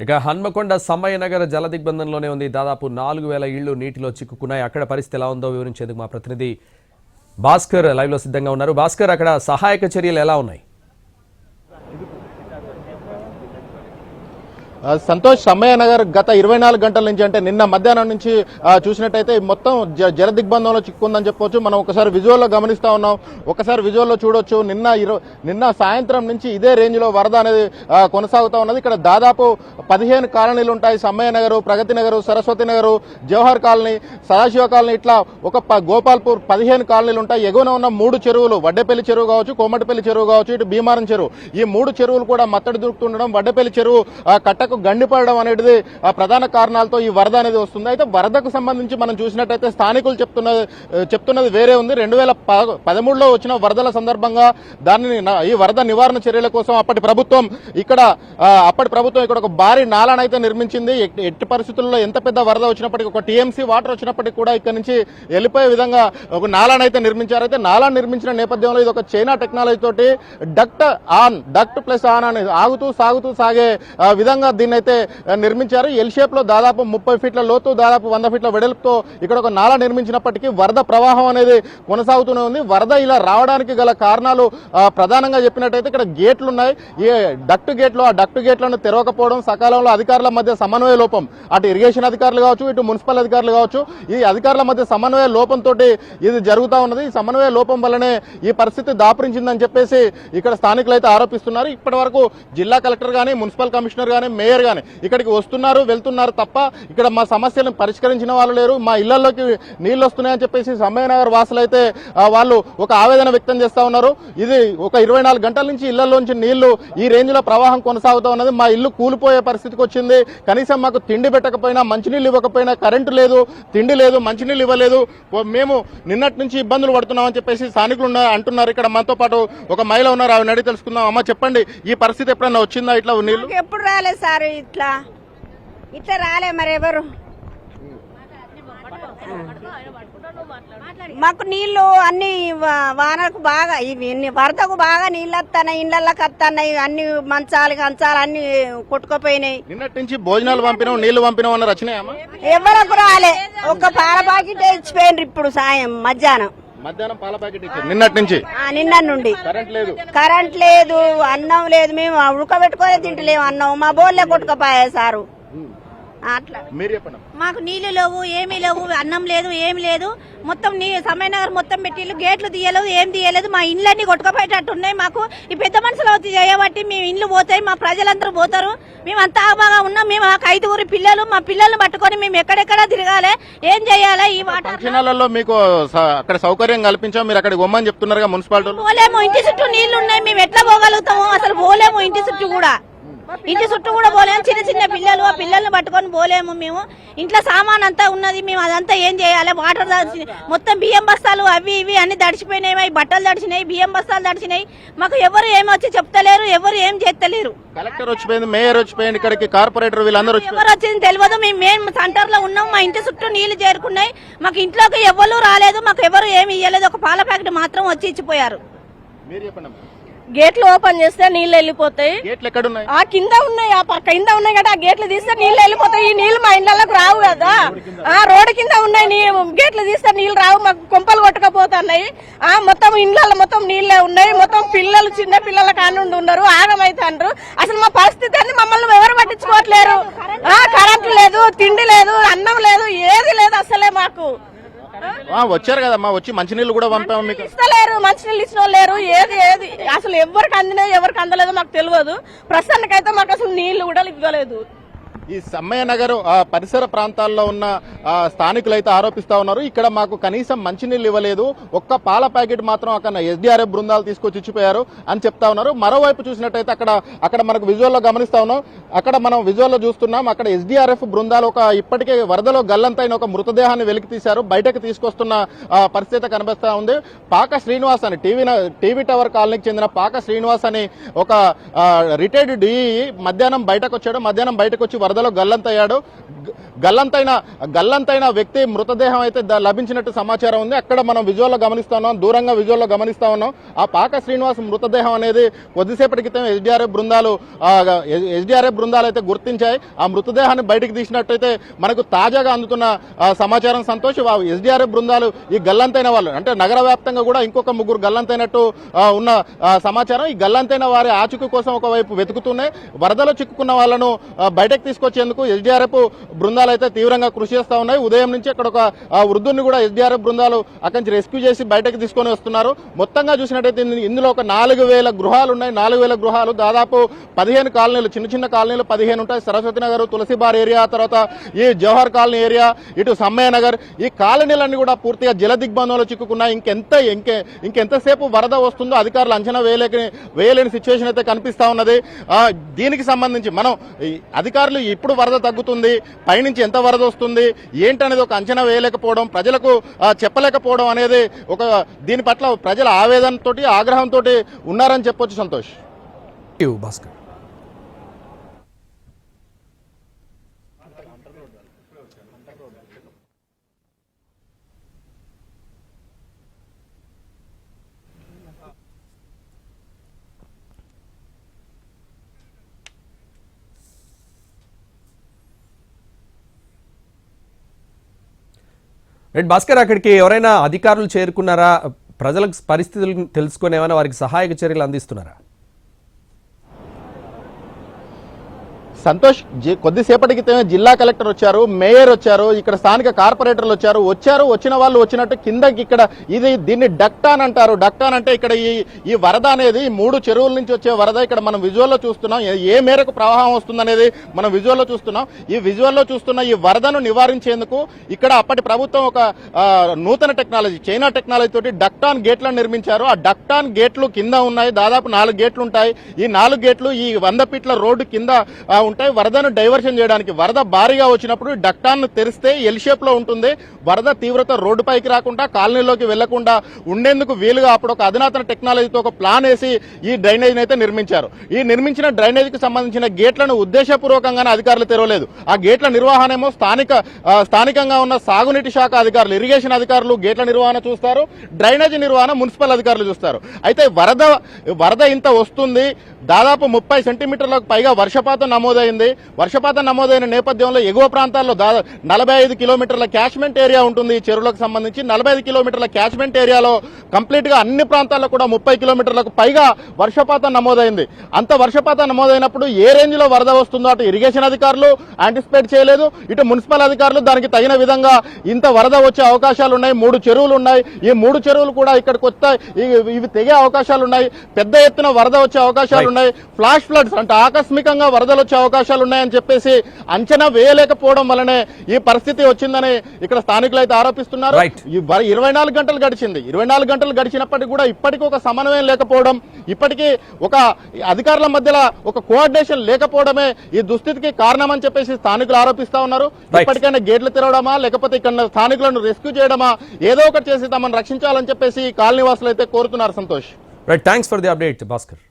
ఇక హన్మకొండ సమ్మయ్య నగర జల దిగ్బంధంలోనే ఉంది. దాదాపు నాలుగు వేల ఇళ్ళు నీటిలో చిక్కుకున్నాయి. అక్కడ పరిస్థితి ఎలా ఉందో వివరించేందుకు మా ప్రతినిధి భాస్కర్ లైవ్లో సిద్ధంగా ఉన్నారు. భాస్కర్ అక్కడ సహాయక చర్యలు ఎలా ఉన్నాయి? సంతోష్ సమ్మయ్య నగర్ గత ఇరవై నాలుగు గంటల నుంచి అంటే నిన్న మధ్యాహ్నం నుంచి చూసినట్టయితే మొత్తం జ- జల దిగ్బంధంలో చిక్కుందని చెప్పొచ్చు. మనం ఒకసారి విజువల్లో గమనిస్తా ఉన్నాం. ఒకసారి విజువల్లో చూడొచ్చు. నిన్న నిన్న సాయంత్రం నుంచి ఇదే రేంజ్లో వరద అనేది కొనసాగుతూ ఉన్నది. ఇక్కడ దాదాపు పదిహేను కాలనీలు ఉంటాయి. సమ్మయ్య నగరు ప్రగతి నగరు సరస్వతి నగరు జవహర్ కాలనీ సదాశివ కాలనీ ఇట్లా ఒక ప- గోపాల్పూర్ పదిహేను కాలనీలు ఉంటాయి. ఎగువన ఉన్న మూడు చెరువులు వడ్డేపల్లి చెరువు కావచ్చు కోమటిపల్లి చెరువు కావచ్చు ఇటు భీమారం చెరువు. ఈ మూడు చెరువులు కూడా మత్తడి దొరుకుతుండడం వడ్డేపల్లి చెరువు కట్టకు కట్టకు గండిపడడం అనేది ప్రధాన కారణాలతో ఈ వరద అనేది వస్తుంది. అయితే వరదకు సంబంధించి మనం చూసినట్టయితే స్థానికులు చెప్తున్నది చెప్తున్నది వేరే ఉంది. రెండు వేల పదమూడులో వచ్చిన వరదల సందర్భంగా దానిని ఈ వరద నివారణ చర్యల కోసం అప్పటి ప్రభుత్వం ఇక్కడ అప్పటి ప్రభుత్వం ఇక్కడ ఒక భారీ నాలాను అయితే నిర్మించింది. ఎట్టి పరిస్థితుల్లో ఎంత పెద్ద వరద వచ్చినప్పటికీ ఒక టీఎంసీ వాటర్ వచ్చినప్పటికీ కూడా ఇక్కడ నుంచి వెళ్ళిపోయే విధంగా ఒక నాలాను అయితే నిర్మించారు. అయితే నాలా నిర్మించిన నేపథ్యంలో ఇది ఒక చైనా టెక్నాలజీ తోటి duct on duct plus on అని ఆగుతూ సాగుతూ సాగే విధంగా దీన్ని అయితే నిర్మించారు. ఎల్ షేప్లో దాదాపు ముప్పై ఫీట్ల లోతు దాదాపు వంద ఫీట్ల వెడల్పుతో ఇక్కడ ఒక నాలా నిర్మించినప్పటికీ వరద ప్రవాహం అనేది కొనసాగుతూనే ఉంది. వరద ఇలా రావడానికి గల కారణాలు ప్రధానంగా చెప్పినట్టయితే ఇక్కడ గేట్లు ఉన్నాయి ఈ డక్టు గేట్లు ఆ డక్టు గేట్లను తెరవకపోవడం సకాలంలో అధికారుల మధ్య సమన్వయ లోపం అటు ఇరిగేషన్ అధికారులు కావచ్చు ఇటు మున్సిపల్ అధికారులు కావచ్చు ఈ అధికారుల మధ్య సమన్వయ లోపంతో ఇది జరుగుతూ ఉన్నది. ఈ సమన్వయ లోపం వల్లనే ఈ పరిస్థితి దాపురించిందని చెప్పేసి ఇక్కడ స్థానికులు అయితే ఆరోపిస్తున్నారు. ఇప్పటి వరకు జిల్లా కలెక్టర్ కానీ మున్సిపల్ కమిషనర్ కానీ మేయర్ కానీ ఇక్కడికి వస్తున్నారు వెళ్తున్నారు తప్ప ఇక్కడ మా సమస్యలను పరిష్కరించిన వాళ్ళు లేరు. మా ఇళ్ళలోకి నీళ్ళు వస్తున్నాయని చెప్పేసి సమ్మయ్యనగర్ వాసులు అయితే వాళ్ళు ఒక ఆవేదన వ్యక్తం చేస్తూ ఉన్నారు. ఇది ఒక ఇరవై నాలుగు గంటల నుంచి ఇళ్ళలోంచి నీళ్ళు ఈ రేంజ్లో ప్రవాహం కొనసాగుతూ ఉన్నది. మా ఇల్లు కూలిపోయే పరిస్థితికి వచ్చింది. కనీసం మాకు తిండి పెట్టకపోయినా మంచినీళ్ళు ఇవ్వకపోయినా కరెంటు లేదు తిండి లేదు మంచినీళ్ళు ఇవ్వలేదు. మేము నిన్నటి నుంచి ఇబ్బందులు పడుతున్నామని చెప్పేసి స్థానికులు అంటున్నారు. ఇక్కడ మనతో పాటు ఒక మహిళ ఉన్నారు. ఆవిడ అడిగి తెలుసుకుందాం. అమ్మ చెప్పండి. ఈ పరిస్థితి ఎప్పుడన్నా వచ్చిందా ఇట్లా నీళ్ళు ఎప్పుడు రాలేదు సార్. ఇట్లా. ఇట్లా రాలే మరి ఎవరు? మాకు నీళ్ళు అన్ని వా- వానకు బాగా ఇవి వరదకు బాగా నీళ్ళు వస్తున్నాయి ఇళ్ళకి వస్తున్నాయి అన్ని మంచాలు కంచాలు అన్ని కొట్టుకుపోయినాయి. నిన్నటి నుంచి భోజనాలు పంపినాం నీళ్ళు పంపినాం అన్న రచనయమ్మా ఎవరకు రాలే. ఒక్క పాల పాకెట్ ఇచ్చిపోయినరు ఇప్పుడు సాయం మధ్యాహ్నం. మధ్యాహ్నం పాల ప్యాకెట్ ఇచ్చారు. నిన్నటి నుంచి? ఆ, నిన్న నుండి. కరెంట్ లేదు. కరెంట్ లేదు అన్నం లేదు మేము ఉడకబెట్టుకొని తింటలేము అన్నం. మా బోర్లే కొట్టుకుపోయా సారు. అట్లా. మీరు చెప్పండి మాకు నీళ్ళు లేవు ఏమీ లేవు అన్నం లేదు ఏమి లేదు. మొత్తం నీ సమయనగర్ మొత్తం పెట్టిళ్ళు గేట్లు తీయలేదు ఏం తీయలేదు మా ఇండ్లన్నీ కొట్టుకుపోయేటట్టు ఉన్నాయి మాకు. ఈ పెద్ద మనుషులు వచ్చి చేయబట్టి మేము ఇండ్లు పోతాయి మా ప్రజలందరూ పోతారు. మేము అంతా బాగా ఉన్నాం మేము మాకు ఐదుగురు పిల్లలు మా పిల్లల్ని పట్టుకొని మేము ఎక్కడెక్కడ తిరగాలి ఏం చేయాలి ఈ వాటర్ ఫంక్షనాలలో మీకు అక్కడ సౌకర్యం కల్పించాం మీరు అక్కడికి పొమ్మని చెప్తున్నారుగా మున్సిపాలిటీ. పోలేము ఇంటి చుట్టూ నీళ్ళు ఉన్నాయి మేము ఎట్లా పోగలుగుతాము? అసలు పోలేము ఇంటి చుట్టూ కూడా. ఇంటి చుట్టూ కూడా పోలేము. చిన్న చిన్న పిల్లలు ఆ పిల్లల్ని పట్టుకొని పోలేము మేము. ఇంట్లో సామాన్ అంతా ఉన్నది మేము అదంతా ఏం చేయాలి? వాటర్ మొత్తం బియ్యం బస్తాలు అవి ఇవి అన్ని తడిచిపోయినాయి అవి బట్టలు తడిచినాయి బియ్యం బస్తాలు తడిచినాయి. మాకు ఎవరు ఏమొచ్చి చెప్తలేరు ఎవరు ఏం చేస్తలేరు. కలెక్టర్ వచ్చిపోయింది మేయర్ వచ్చిపోయింది ఇక్కడికి కార్పొరేటర్ వీళ్ళందరూ వచ్చి ఎవరు వచ్చింది తెలియదు మేము మేము సెంటర్లో ఉన్నాం మా ఇంటి చుట్టూ నీళ్ళు చేరుకున్నాయి. మాకు ఇంట్లోకి ఎవరు రాలేదు మాకు ఎవరు ఏమి ఇవ్వలేదు ఒక పాల ప్యాకెట్ మాత్రం వచ్చి ఇచ్చిపోయారు. మీరు చెప్పండి. గేట్లు ఓపెన్ చేస్తే నీళ్ళు వెళ్ళిపోతాయి. గేట్లు ఎక్కడున్నాయి? ఆ కింద ఉన్నాయి ఆ పక్క కింద ఉన్నాయి కదా ఆ గేట్లు తీస్తే నీళ్ళు వెళ్ళిపోతాయి. ఈ నీళ్ళు మా ఇళ్ళకి రావు కదా. ఆ రోడ్డు కింద ఉన్నాయి గేట్లు తీస్తే నీళ్ళు రావు మాకు కొంపలు కొట్టకపోతున్నాయి. ఆ మొత్తం ఇళ్ళల్లో మొత్తం నీళ్ళే ఉన్నాయి. మొత్తం పిల్లలు చిన్న పిల్లల కానుండి ఉన్నారు. ఆగమైతాండ్రు. అసలు మా పరిస్థితి అని మమ్మల్ని ఎవరు పట్టించుకోవట్లేరు? ఆ కరెంట్ లేదు తిండి లేదు అన్నం లేదు ఏది లేదు అసలే మాకు. వచ్చారు కదమ్మా వచ్చి మంచినీళ్ళు కూడా పంపాము మీకు. ఇస్తలేరు మంచినీళ్ళు ఇచ్చిన లేరు ఏది ఏది అసలు ఎవరికి అందినాయి ఎవరికి అందలేదో మాకు తెలియదు. ప్రస్తుతానికైతే మాకు అసలు నీళ్ళు కూడా ఇవ్వలేదు. ఈ సమ్మయ్య నగర్ ఆ, పరిసర ప్రాంతాల్లో ఉన్న ఆ, స్థానికులైతే ఆరోపిస్తా ఉన్నారు. ఇక్కడ మాకు కనీసం మంచినీళ్ళు ఇవ్వలేదు. ఒక్క పాల ప్యాకెట్ మాత్రం అక్కడ ఎస్డిఆర్ఎఫ్ బృందాలు తీసుకొచ్చి ఇచ్చిపోయారు అని చెప్తా ఉన్నారు. మరోవైపు చూసినట్టయితే అక్కడ అక్కడ మనకు విజువల్లో గమనిస్తా ఉన్నాం. అక్కడ మనం విజువల్లో చూస్తున్నాం. అక్కడ ఎస్డిఆర్ఎఫ్ బృందాలు ఒక ఇప్పటికే వరదలో గల్లంతైన ఒక మృతదేహాన్ని వెలికి తీశారు. బయటకు తీసుకొస్తున్న పరిస్థితి కనిపిస్తా ఉంది. పాక శ్రీనివాస్ అని టీవీ టీవీ టవర్ కాలనీకి చెందిన పాక శ్రీనివాస్ అని ఒక రిటైర్డ్ డిఈ మధ్యాహ్నం బయటకు వచ్చాడు. మధ్యాహ్నం బయటకు వచ్చి వరద వరదలో గల్లంతయ్యాడు. గల్లంతైన గల్లంతైన వ్యక్తి మృతదేహం అయితే లభించినట్టు సమాచారం ఉంది. అక్కడ మనం విజువల్లో గమనిస్తా ఉన్నాం దూరంగా విజువల్లో గమనిస్తా ఉన్నాం. ఆ పాక శ్రీనివాస్ మృతదేహం అనేది కొద్దిసేపటి క్రితం ఎస్డిఆర్ఎఫ్ బృందాలు ఎస్డిఆర్ఎఫ్ బృందాలు అయితే గుర్తించాయి. ఆ మృతదేహాన్ని బయటకు తీసినట్టయితే మనకు తాజాగా అందుతున్న ఆ, సమాచారం సంతోష్. ఎస్డిఆర్ఎఫ్ బృందాలు ఈ గల్లంతైన వాళ్ళు అంటే నగర వ్యాప్తంగా కూడా ఇంకొక ముగ్గురు గల్లంతైనట్టు ఉన్న సమాచారం. ఈ గల్లంతైన వారి ఆచూకీ కోసం ఒకవైపు వెతుకుతున్నాయి. వరదలో చిక్కుకున్న వాళ్ళను బయటకు తీసుకు తీసుకొచ్చేందుకు ఎస్డీఆర్ఎఫ్ బృందాలు అయితే తీవ్రంగా కృషి చేస్తా ఉన్నాయి. ఉదయం నుంచి అక్కడ ఒక వృద్ధుడిని వృద్ధుని కూడా ఎస్డీఆర్ఎఫ్ బృందాలు అక్కడి నుంచి రెస్క్యూ చేసి బయటకు తీసుకొని వస్తున్నారు. మొత్తంగా చూసినట్టయితే ఇందులో ఒక నాలుగు వేల గృహాలు ఉన్నాయి. నాలుగు వేల గృహాలు దాదాపు పదిహేను కాలనీలు చిన్న చిన్న కాలనీలు పదిహేను ఉంటాయి. సరస్వతి నగర్ తులసిబార్ ఏరియా తర్వాత ఈ జవహర్ కాలనీ ఏరియా ఇటు సమ్మయ్య నగర్. ఈ కాలనీలన్నీ కూడా పూర్తిగా జల దిగ్బంధంలో చిక్కుకున్నాయి. ఇంకెంత ఇంకే ఇంకెంతసేపు వరద వస్తుందో అధికారులు అంచనా వేయలేక వేయలేని సిచ్యువేషన్ అయితే కనిపిస్తా ఉన్నది. ఆ, దీనికి సంబంధించి మనం ఈ అధికారులు ఇప్పుడు వరద తగ్గుతుంది పైనుంచి ఎంత వరద వస్తుంది ఏంటనేది ఒక అంచనా వేయలేకపోవడం ప్రజలకు చెప్పలేకపోవడం అనేది ఒక దీని పట్ల ప్రజల ఆవేదనతోటి ఆగ్రహంతో ఉన్నారని చెప్పొచ్చు సంతోష్. భాస్కర్ రైట్ భాస్కర్ అక్కడికి ఎవరైనా అధికారులు చేరుకున్నారా? ప్రజలకు పరిస్థితులు తెలుసుకొని ఏమైనా వారికి సహాయక చర్యలు అందిస్తున్నారా? సంతోష్ జి- కొద్దిసేపటి క్రితమే జిల్లా కలెక్టర్ వచ్చారు మేయర్ వచ్చారు ఇక్కడ స్థానిక కార్పొరేటర్లు వచ్చారు వచ్చారు వచ్చిన వాళ్ళు వచ్చినట్టు కిందకి ఇక్కడ ఇది దీన్ని డక్టాన్ అంటారు. డక్టాన్ అంటే ఇక్కడ ఈ ఈ వరద అనేది మూడు చెరువుల నుంచి వచ్చే వరద. ఇక్కడ మనం విజువల్లో చూస్తున్నాం ఏ- మేరకు ప్రవాహం వస్తుందనేది మనం విజువల్లో చూస్తున్నాం. ఈ విజువల్లో చూస్తున్న ఈ వరదను నివారించేందుకు ఇక్కడ అప్పటి ప్రభుత్వం ఒక నూతన టెక్నాలజీ చైనా టెక్నాలజీ తోటి డక్టాన్ గేట్లను నిర్మించారు. ఆ డక్టాన్ గేట్లు కింద ఉన్నాయి దాదాపు నాలుగు గేట్లు ఉంటాయి. ఈ నాలుగు గేట్లు ఈ వంద ఫీట్ల రోడ్డు కింద ఉంటాయి వరదను డైవర్షన్ చేయడానికి వరద భారీగా వచ్చినప్పుడు డక్టాన్ని తెరిస్తే ఎల్ షేప్లో ఉంటుంది. వరద తీవ్రత రోడ్డుపైకి రాకుండా కాలనీలోకి వెళ్ళకుండా ఉండేందుకు వీలుగా అప్పుడు ఒక అధునాతన టెక్నాలజీతో ఒక ప్లాన్ వేసి ఈ డ్రైనేజ్ అయితే నిర్మించారు. ఈ నిర్మించిన డ్రైనేజ్కి సంబంధించిన గేట్లను ఉద్దేశపూర్వకంగానే అధికారులు తెరవలేదు. ఆ గేట్ల నిర్వహణ ఏమో స్థానిక స్థానికంగా ఉన్న సాగునీటి శాఖ అధికారులు ఇరిగేషన్ అధికారులు గేట్ల నిర్వహణ చూస్తారు. డ్రైనేజ్ నిర్వహణ మున్సిపల్ అధికారులు చూస్తారు. అయితే వరద వరద ఇంత వస్తుంది. దాదాపు ముప్పై సెంటీమీటర్లకు పైగా వర్షపాతం నమోదైంది వర్షపాతం నమోదైన నేపథ్యంలో ఎగువ ప్రాంతాల్లో దాదా నలభై ఐదు కిలోమీటర్ల క్యాచ్మెంట్ ఏరియా ఉంటుంది ఈ చెరువులకు సంబంధించి. నలభై ఐదు కిలోమీటర్ల క్యాచ్మెంట్ ఏరియాలో కంప్లీట్గా అన్ని ప్రాంతాల్లో కూడా ముప్పై కిలోమీటర్లకు పైగా వర్షపాతం నమోదైంది. అంత వర్షపాతం నమోదైనప్పుడు ఏ రేంజ్లో వరద వస్తుందో అటు ఇరిగేషన్ అధికారులు యాంటిసిపేట్ చేయలేదు. ఇటు మున్సిపల్ అధికారులు దానికి తగిన విధంగా ఇంత వరద వచ్చే అవకాశాలు ఉన్నాయి. మూడు చెరువులు ఉన్నాయి. ఈ మూడు చెరువులు కూడా ఇక్కడికి వస్తాయి ఇవి- ఇవి తెగే అవకాశాలు ఉన్నాయి. పెద్ద ఎత్తున వరద వచ్చే అవకాశాలు ఉన్నాయి. ఫ్లాష్ ఫ్లడ్స్ అంటే ఆకస్మికంగా వరదలు వచ్చే అవకాశాలు ఉన్నాయని చెప్పేసి అంచనా వేయలేకపోవడం వల్లనే ఈ పరిస్థితి వచ్చిందని ఇక్కడ స్థానికులు అయితే ఆరోపిస్తున్నారు. ఇరవై నాలుగు గంటలు గడిచింది. ఇరవై నాలుగు గంటలు గడిచినప్పటికీ కూడా ఇప్పటికీ ఒక సమన్వయం లేకపోవడం ఇప్పటికీ ఒక అధికారుల మధ్యలో ఒక కోఆర్డినేషన్ లేకపోవడమే ఈ దుస్థితికి కారణమని చెప్పేసి స్థానికులు ఆరోపిస్తా ఉన్నారు. ఇప్పటికైనా గేట్లు తెరవడమా లేకపోతే ఇక్కడ స్థానికులను రెస్క్యూ చేయడమా ఏదో ఒకటి చేసి తమను రక్షించాలని చెప్పేసి ఈ కాలనీ వాసులు అయితే కోరుతున్నారు Santosh. Right thanks for the update Bhaskar